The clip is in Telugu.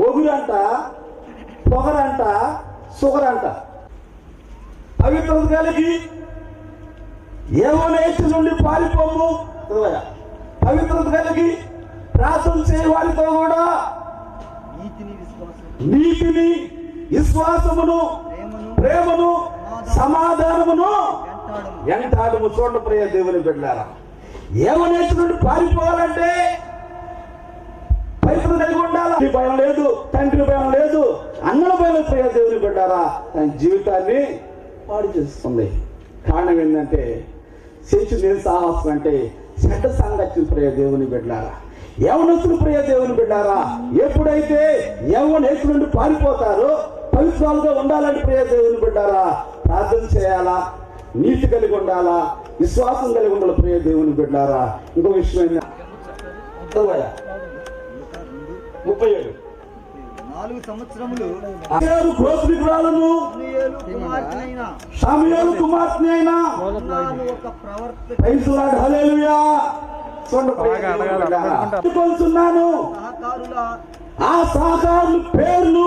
ఒగురంట పొగరంట సుగరంట. పవిత్రత కలిగి ఏమో నేర్చు నుండి చదవయ్యా. పవిత్రత కలిగి ప్రార్థన చేయ వారితో కూడా నీతిని విశ్వాసం నీతిని విశ్వాసమును ప్రేమను సమాధానమును ఎంటాడము చూడండి ప్రియ దేవుని బిడ్డారా ఏమో నేర్చు నుండి పారిపోవాలంటే పవిత్రత కలిగి భయం లేదు తండ్రి భయం లేదు అన్నల భయం ప్రియ దేవుని బిడ్డారా తన జీవితాన్ని పాడు చేస్తుంది. కారణం ఏంటంటే శేషు నేను సాహసం అంటే చెడ్డ సాంగత్యం ప్రియ దేవుని బిడ్డారా. యవనస్తులు ప్రియ దేవుని బిడ్డారా ఎప్పుడైతే యవనేసు నుండి పారిపోతారో పవిత్రాలుగా ఉండాలంటే ప్రియ దేవుని బిడ్డారా ప్రార్థన చేయాలా? నీతి కలిగి ఉండాలా? విశ్వాసం కలిగి ఉండాలి ప్రియ దేవుని బిడ్డారా? ఇంకో విషయం ఏంటంటే ముప్పై ఏడు. నాలుగు సంవత్సరములు సమూయేలు కుమార్తెనైన సమయాలు కుమార్తె అయినా ఒక సహకారుల ఆ సహకారులు పేర్లు